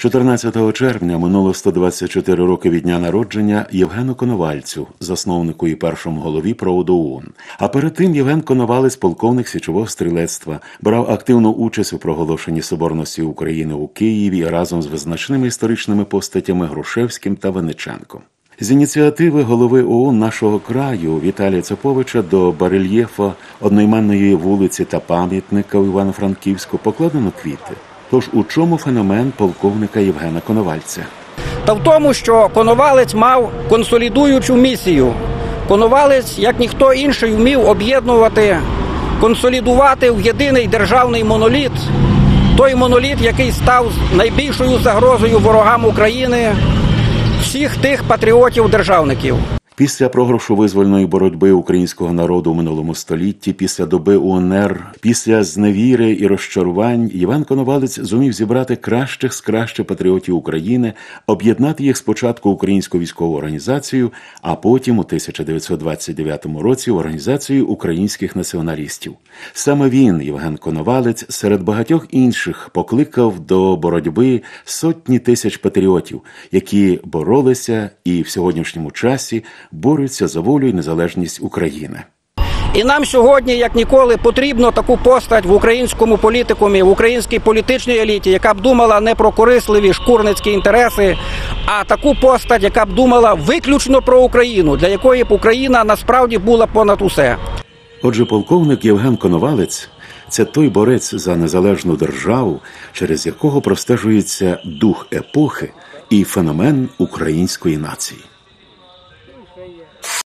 14 червня минуло 124 роки від дня народження Євгену Коновальцю, засновнику і першому голові проводу ОУН. А перед тим Євген Коновалець, полковник січового стрілецтва, брав активну участь у проголошенні соборності України у Києві разом з визначними історичними постатями Грушевським та Вениченком. З ініціативи голови ОУН нашого краю Віталія Цеповича до барельєфа одноіменної вулиці та пам'ятника у Івано-Франківську покладено квіти. Тож у чому феномен полковника Євгена Коновальця? Та в тому, що Коновалець мав консолідуючу місію. Коновалець, як ніхто інший, вмів об'єднувати, консолідувати в єдиний державний моноліт. Той моноліт, який став найбільшою загрозою ворогам України, всіх тих патріотів-державників. Після програшу визвольної боротьби українського народу у минулому столітті, після доби УНР, після зневіри і розчарувань, Іван Коновалець зумів зібрати кращих з кращих патріотів України, об'єднати їх спочатку українську військову організацію, а потім у 1929 році організацію українських націоналістів. Саме він, Євген Коновалець, серед багатьох інших покликав до боротьби сотні тисяч патріотів, які боролися і в сьогоднішньому часі борються за волю і незалежність України. І нам сьогодні, як ніколи, потрібно таку постать в українському політикумі, в українській політичній еліті, яка б думала не про корисливі шкурницькі інтереси, а таку постать, яка б думала виключно про Україну, для якої б Україна насправді була понад усе. Отже, полковник Євген Коновалець це той борець за незалежну державу, через якого простежується дух епохи і феномен української нації.